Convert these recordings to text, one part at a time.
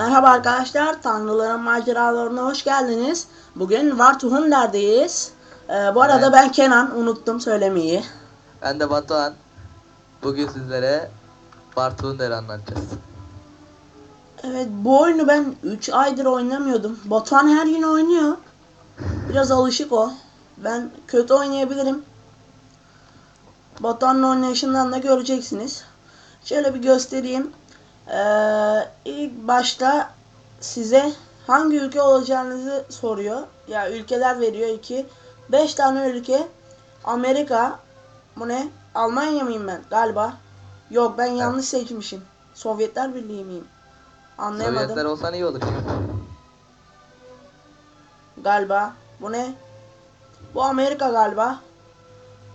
Merhaba arkadaşlar, Tanrıların Maceralarına hoş geldiniz. Bugün War to Hunder'deyiz. Ee, bu arada Evet. ben Kenan, unuttum söylemeyi. Ben de Batuhan. Bugün sizlere Bartuğunder'i anlatacağız. Evet, bu oyunu ben 3 aydır oynamıyordum. Batuhan her gün oynuyor. Biraz alışık o. Ben kötü oynayabilirim. Batuhan'ın oynayışından da göreceksiniz. Şöyle bir göstereyim. Ee, ilk başta size hangi ülke olacağınızı soruyor. Ya ülkeler veriyor iki. 5 tane ülke. Amerika. Bu ne? Almanya mıyım ben? Galiba. Yok ben yanlış seçmişim. Sovyetler Birliği miyim? Anlayamadım. Sovyetler olsan iyi olur. Galiba. Bu ne? Bu Amerika galiba.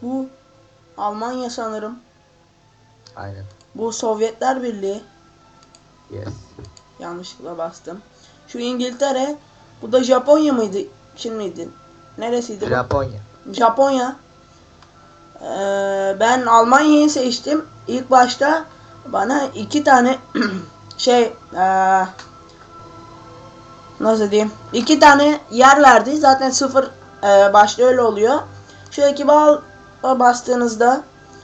Bu Almanya sanırım. Aynen. Bu Sovyetler Birliği. Yes. Yanlışlıkla bastım. Şu İngiltere. Bu da Japonya mıydı? Çin miydi? Neresiydi bu? Japonya. Japonya. Ee, ben Almanya'yı seçtim. İlk başta bana iki tane şey ee, nasıl diyeyim? İki tane yer verdi. Zaten sıfır ee, başta öyle oluyor. Şu ekibe al bastığınızda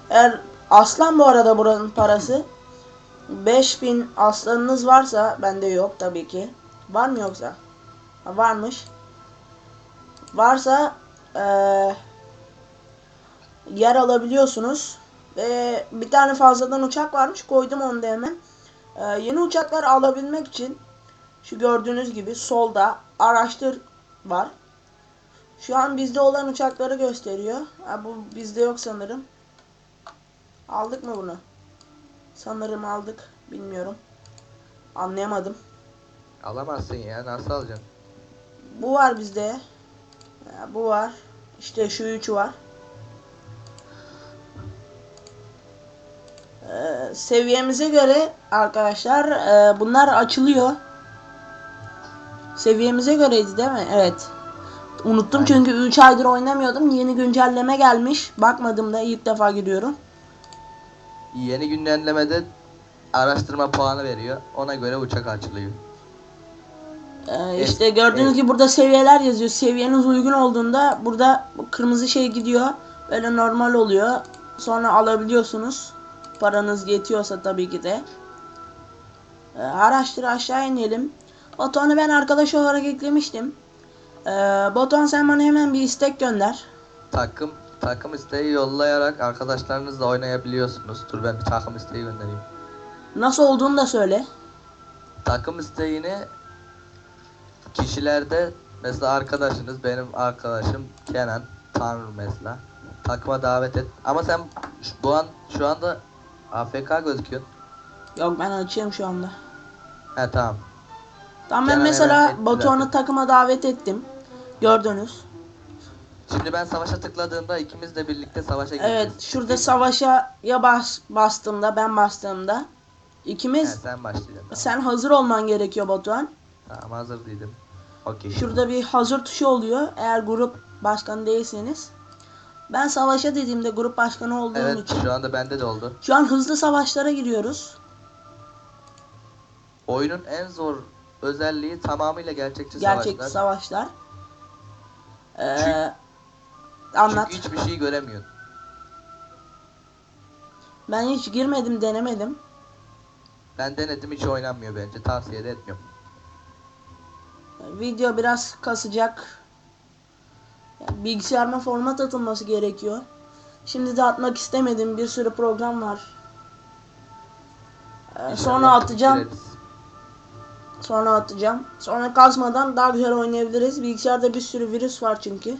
eğer aslan bu arada buranın parası 5000 aslanınız varsa bende yok tabii ki. Var mı yoksa? Ha, varmış. Varsa eee yer alabiliyorsunuz. Ve bir tane fazladan uçak varmış. Koydum onu da hemen. Ee, yeni uçaklar alabilmek için şu gördüğünüz gibi solda araştır var. Şu an bizde olan uçakları gösteriyor. Ha, bu bizde yok sanırım. Aldık mı bunu? Sanırım aldık. Bilmiyorum. Anlayamadım. Alamazsın ya. Nasıl alacaksın? Bu var bizde. Ya, bu var. İşte şu üçü var. Ee, seviyemize göre arkadaşlar e, bunlar açılıyor. Seviyemize göreydi değil mi? Evet. Unuttum Aynen. çünkü 3 aydır oynamıyordum. Yeni güncelleme gelmiş. Bakmadım da ilk defa giriyorum. Yeni güncellemede araştırma puanı veriyor. Ona göre uçak açılıyor. Ee, işte gördüğünüz evet. gibi burada seviyeler yazıyor. Seviyeniz uygun olduğunda burada bu kırmızı şey gidiyor. Böyle normal oluyor. Sonra alabiliyorsunuz. Paranız yetiyorsa tabii ki de. Ee, araştır aşağı inelim. Batuhan'ı ben arkadaş olarak eklemiştim. Ee, Batuhan sen bana hemen bir istek gönder. Takım takım isteği yollayarak arkadaşlarınızla oynayabiliyorsunuz. Dur ben bir takım isteği göndereyim. Nasıl olduğunu da söyle. Takım isteğini kişilerde mesela arkadaşınız benim arkadaşım Kenan Tanrı mesela takıma davet et. Ama sen şu- bu an şu anda AFK gözüküyorsun. Yok ben açayım şu anda. He tamam. Tamam ben Kenan mesela Batuhan'ı takıma davet ettim. Gördünüz. Şimdi ben savaşa tıkladığımda ikimiz de birlikte savaşa gireceğiz. Evet şurada savaşa ya bas, bastığımda ben bastığımda ikimiz sen başlayacaksın. Tamam. sen hazır olman gerekiyor Batuhan. Tamam hazır değilim. Okey. Şurada bir hazır tuşu oluyor eğer grup başkanı değilseniz. Ben savaşa dediğimde grup başkanı olduğum Evet için. şu anda bende de oldu. Şu an hızlı savaşlara giriyoruz. Oyunun en zor özelliği tamamıyla gerçekçi Gerçek savaşlar. savaşlar. Ee, anlat. Çünkü hiçbir şey göremiyorsun. Ben hiç girmedim denemedim. Ben denedim hiç oynanmıyor bence. Tavsiye de etmiyorum. Video biraz kasacak. Yani bilgisayarıma format atılması gerekiyor. Şimdi de atmak istemedim. Bir sürü program var. Ee, sonra atacağım. bitiririz. Sonra atacağım. Sonra kasmadan daha güzel oynayabiliriz. Bilgisayarda bir sürü virüs var çünkü.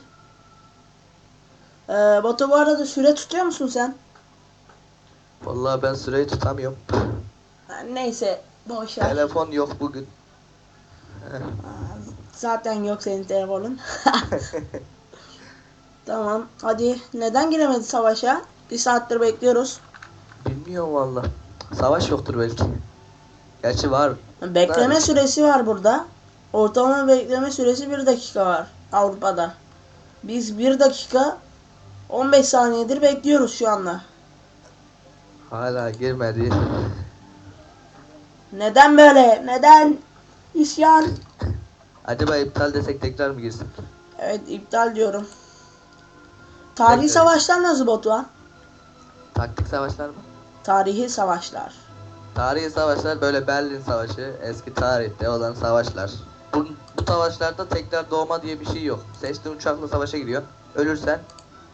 Ee, Batu bu arada süre tutuyor musun sen? Vallahi ben süreyi tutamıyorum. Ha, neyse boş ver. Telefon yok bugün. Aa, Zaten yok senin telefonun. tamam. Hadi neden giremedi savaşa? Bir saattir bekliyoruz. Bilmiyorum valla. Savaş yoktur belki. Gerçi var. Bekleme Evet. süresi var burada. Ortalama bekleme süresi 1 dakika var Avrupa'da. Biz 1 dakika 15 saniyedir bekliyoruz şu anda. Hala girmedi. Neden böyle? Neden? İsyan. Acaba iptal desek tekrar mı girsin? Evet iptal diyorum. Tarihi Evet, savaşlar nasıl Batuhan? Taktik savaşlar mı? Tarihi savaşlar. Tarihi savaşlar böyle Berlin Savaşı, eski tarihte olan savaşlar. Bu, bu savaşlarda tekrar doğma diye bir şey yok. Seçtiğin uçakla savaşa giriyor. Ölürsen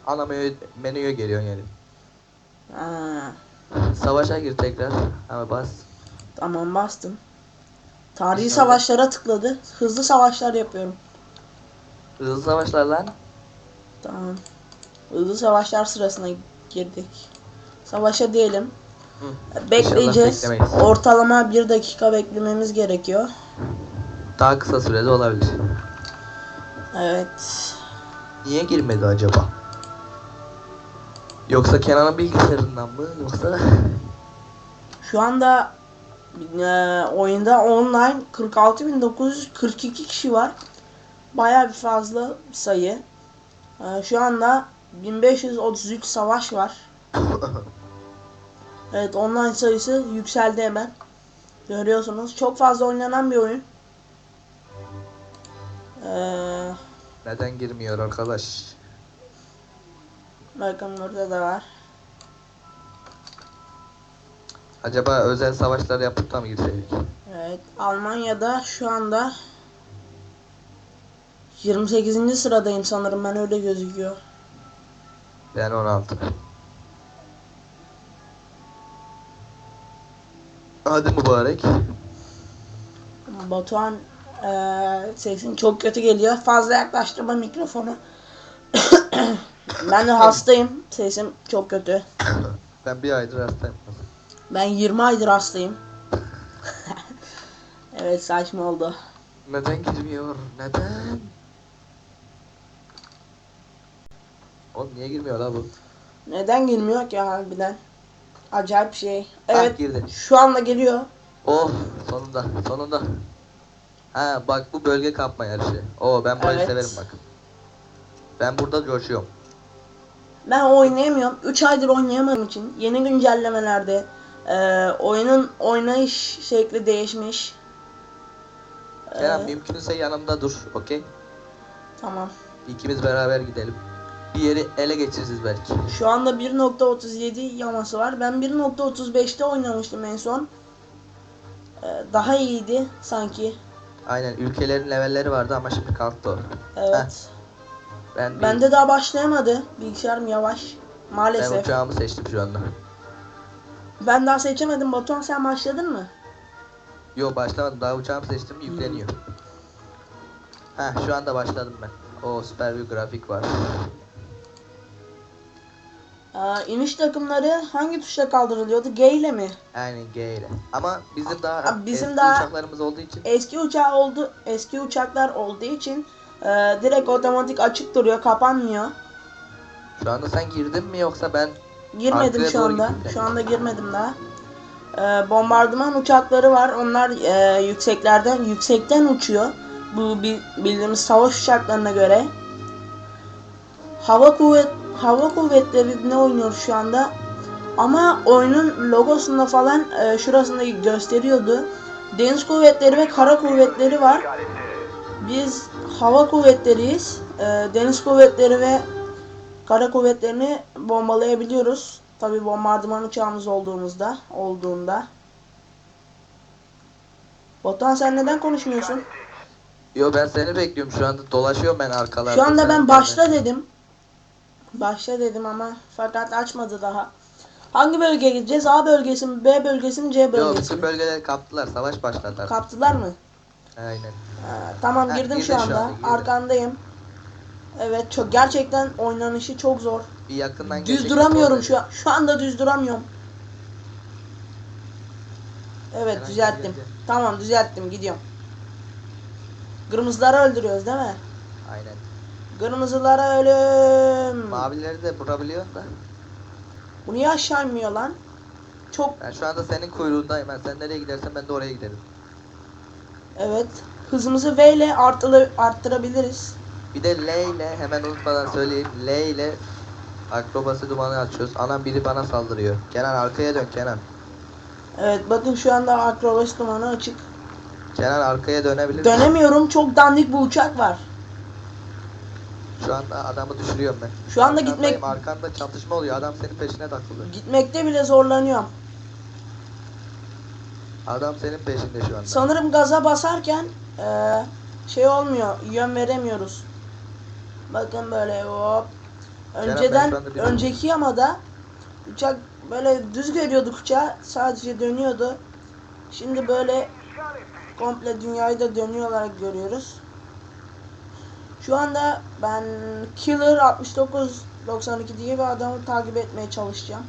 ana menü, menüye geliyorsun yani. Ha, Savaşa gir tekrar. Ama bas. tamam bastım. Tarihi savaşlara tıkladı. Hızlı savaşlar yapıyorum. Hızlı savaşlar lan. Tamam. Hızlı savaşlar sırasına girdik. Savaşa diyelim. Hı. Bekleyeceğiz. İnşallah beklemeyiz. Ortalama bir dakika beklememiz gerekiyor. Daha kısa sürede olabilir. Evet. Niye girmedi acaba? Yoksa Kenan'ın bilgisayarından mı? Yoksa Şu anda e, oyunda online 46.942 kişi var. Bayağı bir fazla sayı. E, şu anda 1533 savaş var. Evet online sayısı yükseldi hemen. Görüyorsunuz. Çok fazla oynanan bir oyun. Ee, neden girmiyor arkadaş? Bakın burada da var. Acaba özel savaşlar yapıp da mı girseydik? Evet, Almanya'da şu anda 28. sıradayım sanırım ben öyle gözüküyor. Ben 16. Hadi mübarek. Batuhan eee sesin çok kötü geliyor. Fazla yaklaştırma mikrofonu. ben de hastayım. Sesim çok kötü. Ben bir aydır hastayım. Ben 20 aydır hastayım. evet saçma oldu. Neden girmiyor? Neden? Oğlum niye girmiyor la bu? Neden girmiyor ki harbiden? Acayip şey. Ah, Evet girdi. şu anda geliyor. Oh sonunda sonunda. Ha bak bu bölge kapma yarışı. Oo ben burayı Evet. severim bak. Ben burada coşuyorum. Ben oynayamıyorum. 3 aydır oynayamadığım için yeni güncellemelerde eee, oyunun oynayış şekli değişmiş. Kerem Eee, mümkünse yanımda dur, okey? tamam. İkimiz beraber gidelim. Bir yeri ele geçiririz belki. Şu anda 1.37 yaması var. Ben 1.35'te oynamıştım en son. Eee, daha iyiydi sanki. Aynen ülkelerin levelleri vardı ama şimdi kalktı o. Evet. Ben bir, Bende daha başlayamadı. Bilgisayarım yavaş. ben Maalesef. uçağımı seçtim şu anda. Ben daha seçemedim. Batuhan sen başladın mı? Yo başlamadım daha uçağımı seçtim yükleniyor. Ha şu anda başladım ben. O süper bir grafik var. Aa, iniş takımları hangi tuşla kaldırılıyordu? G ile mi? Aynen G ile. Ama bizim daha bizim eski daha- uçaklarımız olduğu için Eski uçağı oldu, eski uçaklar olduğu için e, direkt otomatik açık duruyor, kapanmıyor. şu anda sen girdin mi yoksa ben Girmedim şu anda. Şu anda girmedim daha. E, bombardıman uçakları var. Onlar e, yükseklerden yüksekten uçuyor. Bu bi- bildiğimiz savaş uçaklarına göre. Hava kuvvet hava kuvvetleri ne oynuyor şu anda? Ama oyunun logosunda falan e, şurasında gösteriyordu. Deniz kuvvetleri ve kara kuvvetleri var. Biz hava kuvvetleriyiz. E, deniz kuvvetleri ve kara kuvvetlerini bombalayabiliyoruz. Tabi bombardıman uçağımız olduğumuzda, olduğunda. Botan sen neden konuşmuyorsun? Yo ben seni bekliyorum şu anda dolaşıyorum ben arkalarda. Şu anda ben başla dedim. Başla dedim ama fakat açmadı daha. Hangi bölgeye gideceğiz? A bölgesi mi, B bölgesi mi, C bölgesi bütün mi? bölgeleri kaptılar savaş başladı. artık. Kaptılar mı? Aynen. Ha, tamam girdim şu şu anda. anda, girdin. Arkandayım. Evet çok gerçekten oynanışı çok zor. Bir yakından Düz duramıyorum şu an. Şu anda düz duramıyorum. Evet Herhangi düzelttim. yerde. Tamam düzelttim gidiyorum. Kırmızıları öldürüyoruz değil mi? Aynen. Kırmızılara ölüm. Mavileri de vurabiliyorsun da. Bu niye aşağı inmiyor lan? Çok Ben şu anda senin kuyruğundayım. Ben sen nereye gidersen ben de oraya giderim. Evet. Hızımızı V ile artılı, arttırabiliriz. Bir de L ile hemen unutmadan söyleyeyim. L ile akrobasi dumanı açıyoruz. Anam biri bana saldırıyor. Kenan arkaya dön Kenan. Evet bakın şu anda akrobasi dumanı açık. Kenan arkaya dönebilir misin? Dönemiyorum. Çok dandik bir uçak var. Şu anda adamı düşürüyorum ben. Şu anda Arkandayım, gitmek- Arkanda çatışma oluyor. Adam senin peşine takıldı. Gitmekte bile zorlanıyorum. Adam senin peşinde şu anda. Sanırım gaza basarken eee, şey olmuyor. Yön veremiyoruz. Bakın böyle hop. Önceden önceki yamada uçak böyle düz görüyorduk uçağı. Sadece dönüyordu. Şimdi böyle komple dünyayı da dönüyor olarak görüyoruz. Şu anda ben Killer 6992 diye bir adamı takip etmeye çalışacağım.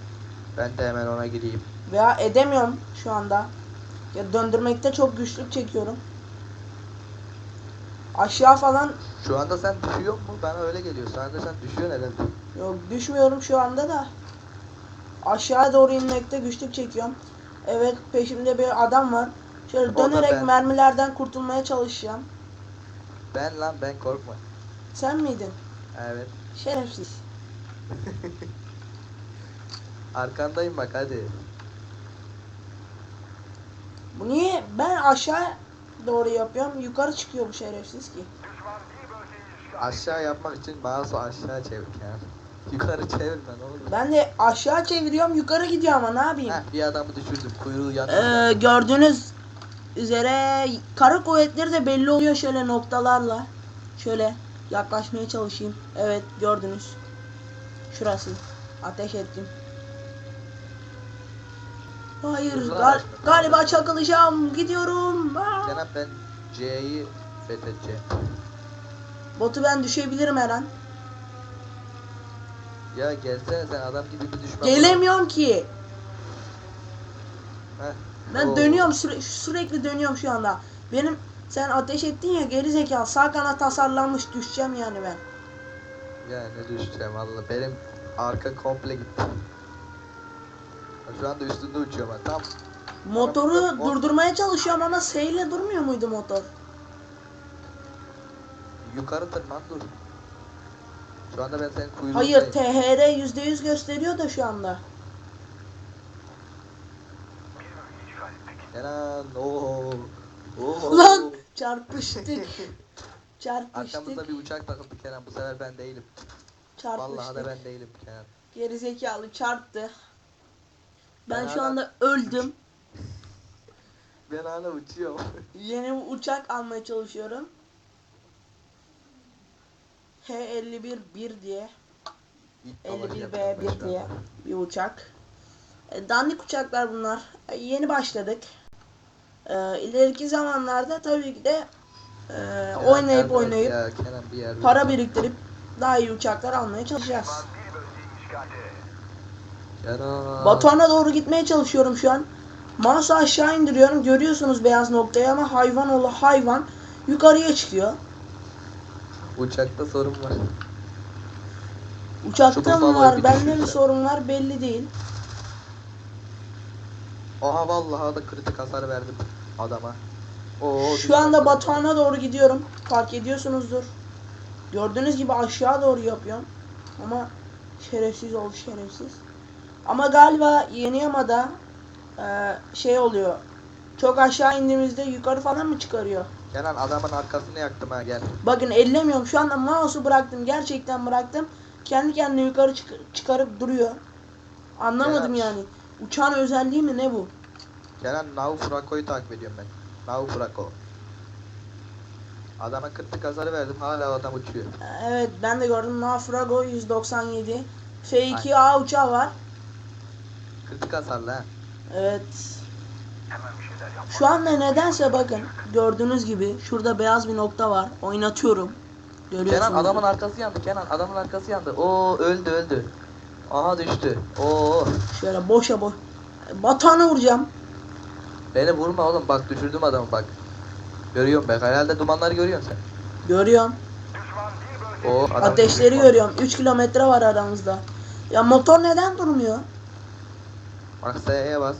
Ben de hemen ona gireyim. Veya edemiyorum şu anda. Ya döndürmekte çok güçlük çekiyorum. Aşağı falan Şu anda sen düşüyor mu? Bana öyle geliyor. Anda sen düşüyorsun herhalde. yok düşmüyorum şu anda da. Aşağı doğru inmekte güçlük çekiyorum. Evet peşimde bir adam var. Şöyle dönerek ben. mermilerden kurtulmaya çalışacağım. Ben lan ben korkma. Sen miydin? Evet. Şerefsiz. Arkandayım bak hadi. Bu niye? Ben aşağı doğru yapıyorum. Yukarı çıkıyor bu şerefsiz ki. Aşağı yapmak için mouse'u aşağı çevir Kenan. Yukarı çevirme ne olur. Ben de aşağı çeviriyorum yukarı gidiyor ama ne yapayım? Heh, bir adamı düşürdüm. Kuyruğu yanıyor. Ee, gördüğünüz üzere kara kuvvetleri de belli oluyor şöyle noktalarla. Şöyle yaklaşmaya çalışayım. Evet gördünüz. Şurası. Ateş ettim. Hayır gal- galiba çakılacağım. Gidiyorum. Aa! Kenan ben C'yi fethedeceğim. Botu ben düşebilirim her an. Ya gelsene sen adam gibi bir düşman. Gelemiyorum ki. Heh. Ben Oo. dönüyorum süre- sürekli dönüyorum şu anda. Benim sen ateş ettin ya geri zekalı sağ kanat tasarlanmış düşeceğim yani ben. Ya ne düşeceğim valla benim arka komple gitti. Şu anda üstünde uçuyorum ben. Tam Motoru Tamam, tamam. durdurmaya çalışıyorum ama seyle durmuyor muydu motor? yukarı tırman dur. Şu anda ben senin kuyruğundayım. Hayır THR %100 gösteriyor da şu anda. Kenan ooo. Oo. Lan çarpıştık. Çarpıştık. Arkamızda bir uçak takıldı Kenan bu sefer ben değilim. Vallahi da Çarpıştık. ben değilim Kenan. Geri zekalı çarptı. Ben Ben şu hala- anda öldüm. Ben hala uçuyorum. Yeni bir uçak almaya çalışıyorum. H51 1 diye. İlk dalaşı 51 yapıyorum ben B1 şu diye anda. bir uçak. E, dandik uçaklar bunlar. E, yeni başladık. E, ileriki zamanlarda tabii ki de e, oynayıp oynayıp Ya bir para biriktirip daha iyi uçaklar almaya çalışacağız. Kenan. Batuhan'a doğru gitmeye çalışıyorum şu an. Mouse'u aşağı indiriyorum. Görüyorsunuz beyaz noktayı ama hayvan oğlu hayvan yukarıya çıkıyor. Uçakta sorun var. Uçakta Şu mı var, bende mi sorun var belli değil. Oha vallahi da kritik hasar verdim adama. Oo, Şu anda Batuhan'a doğru gidiyorum. Fark ediyorsunuzdur. Gördüğünüz gibi aşağı doğru yapıyorum. Ama şerefsiz oldu şerefsiz. Ama galiba yeni yamada e, şey oluyor. Çok aşağı indiğimizde yukarı falan mı çıkarıyor? Kenan adamın arkasını yaktım ha gel. Bakın ellemiyorum. Şu anda mouse'u bıraktım. Gerçekten bıraktım. Kendi kendine yukarı çık- çıkarıp duruyor. Anlamadım Kenan. yani. Uçağın özelliği mi ne bu? Kenan Naufrago'yu takip ediyorum ben. Naufrago. Adama kritik hasarı verdim hala adam uçuyor. Evet ben de gördüm. Naufrago 197. F2A uçağı var. Kritik hasarlı ha. Evet. Şu anda nedense bakın gördüğünüz gibi şurada beyaz bir nokta var. Oynatıyorum. Görüyorsunuz. Kenan adamın arkası yandı Kenan adamın arkası yandı. Oo öldü öldü. Aha düştü. Oo. Şöyle boşa boş. Batağına vuracağım. Beni vurma oğlum bak düşürdüm adamı bak. Görüyorum bak herhalde dumanları görüyorsun sen. Görüyorum. Oo adam Ateşleri görüyorum. 3 kilometre var aramızda. Ya motor neden durmuyor? Bak S'ye bas.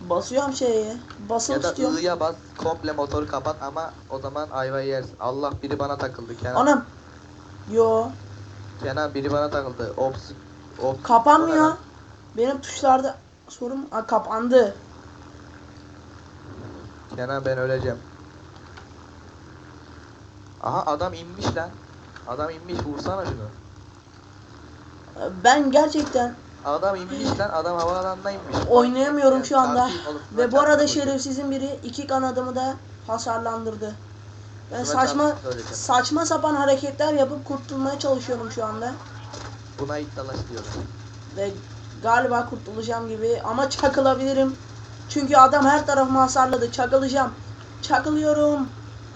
Basıyorum şeye. Basılı Ya da tutuyorum. I'ya bas komple motoru kapat ama o zaman ayvayı yersin. Allah biri bana takıldı Kenan. Anam. Yo. Kenan biri bana takıldı. Ops. Ops. Kapanmıyor. Benim tuşlarda sorun Aa, kapandı. Kenan ben öleceğim. Aha adam inmiş lan. Adam inmiş vursana şunu. Ben gerçekten Adam inmiş lan adam havaalanına inmiş. oynayamıyorum şu anda. Ve bu arada şerefsizin biri iki kanadımı da hasarlandırdı. Ben Şuna saçma saçma sapan hareketler yapıp kurtulmaya çalışıyorum şu anda. Buna it dalaş diyorum. Ve galiba kurtulacağım gibi ama çakılabilirim. Çünkü adam her tarafımı hasarladı. Çakılacağım. Çakılıyorum.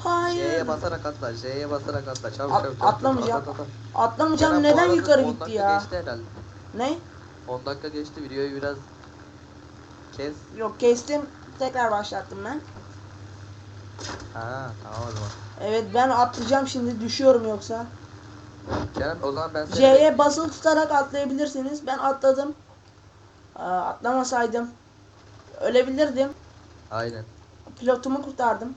Hayır. J'ye basarak atla. J'ye basarak atla. Çabuk At- çabuk. atlamayacağım. At, at, at. Atlamayacağım. Neden yukarı 10 gitti ya? Ne? 10 dakika geçti videoyu biraz kes. Yok kestim. Tekrar başlattım ben. Ha tamam o zaman. Evet ben atlayacağım şimdi. Düşüyorum yoksa. Kerem o zaman ben seni C'ye basılı tutarak atlayabilirsiniz. Ben atladım. Aa, atlamasaydım ölebilirdim. Aynen. Pilotumu kurtardım.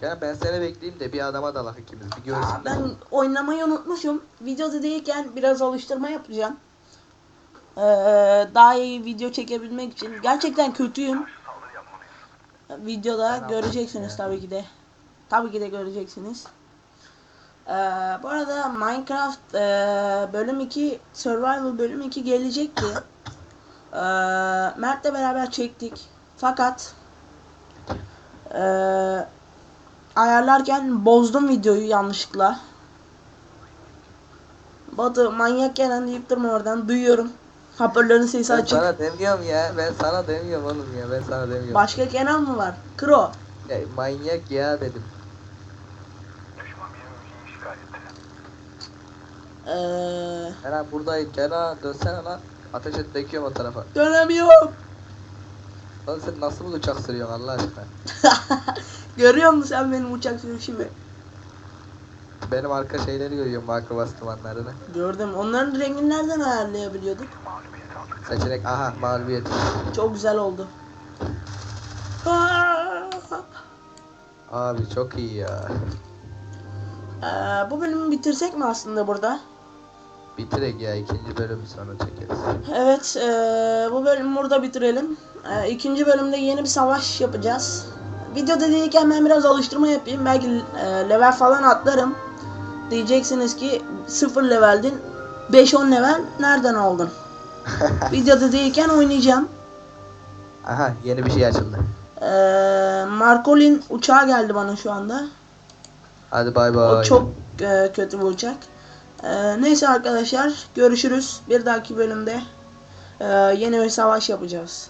Kerem ben seni bekleyeyim de bir adama dalak ikimiz bir Aa, görsünler. ben oynamayı unutmuşum. Videoda değilken biraz alıştırma yapacağım. Ee, daha iyi video çekebilmek için. Gerçekten kötüyüm. Videoda Ben göreceksiniz tabii ki de. Tabii ki de göreceksiniz. Ee, bu arada Minecraft e, bölüm 2 Survival bölüm 2 gelecekti. Ee, Mert'le beraber çektik. Fakat e, ayarlarken bozdum videoyu yanlışlıkla. Batı manyak gelen deyip durma oradan duyuyorum. Hoparlörün sesi Ben açık. sana demiyorum ya. Ben sana demiyorum oğlum ya. Ben sana demiyorum. Başka Kenan mı var? Kro. Ya, manyak ya dedim. Ee, Kerem buradayım. Kerem dönsene lan. Ateş et döküyorum o tarafa. dönemiyorum. Lan sen nasıl bir uçak sürüyorsun Allah aşkına? Görüyor musun sen benim uçak sürüşümü? Benim arka şeyleri görüyorum makro bastırmanlarını. Gördüm. Onların rengini nereden ayarlayabiliyorduk? Seçenek aha mağlubiyet. Çok güzel oldu. Abi çok iyi ya. Ee, bu bölümü bitirsek mi aslında burada? Bitirek ya ikinci bölümü sonra çekeriz. Evet, ee, bu bölümü burada bitirelim. Ee, ikinci bölümde yeni bir savaş yapacağız. Video dediyken ben biraz alıştırma yapayım. Belki ee, level falan atlarım. Diyeceksiniz ki 0 leveldin. 5-10 level nereden aldın? Video dediyken oynayacağım. Aha yeni bir şey açıldı. Ee, Markolin uçağı geldi bana şu anda. Hadi bay O bay. çok e, kötü bir uçak. E, neyse arkadaşlar görüşürüz. Bir dahaki bölümde e, yeni bir savaş yapacağız.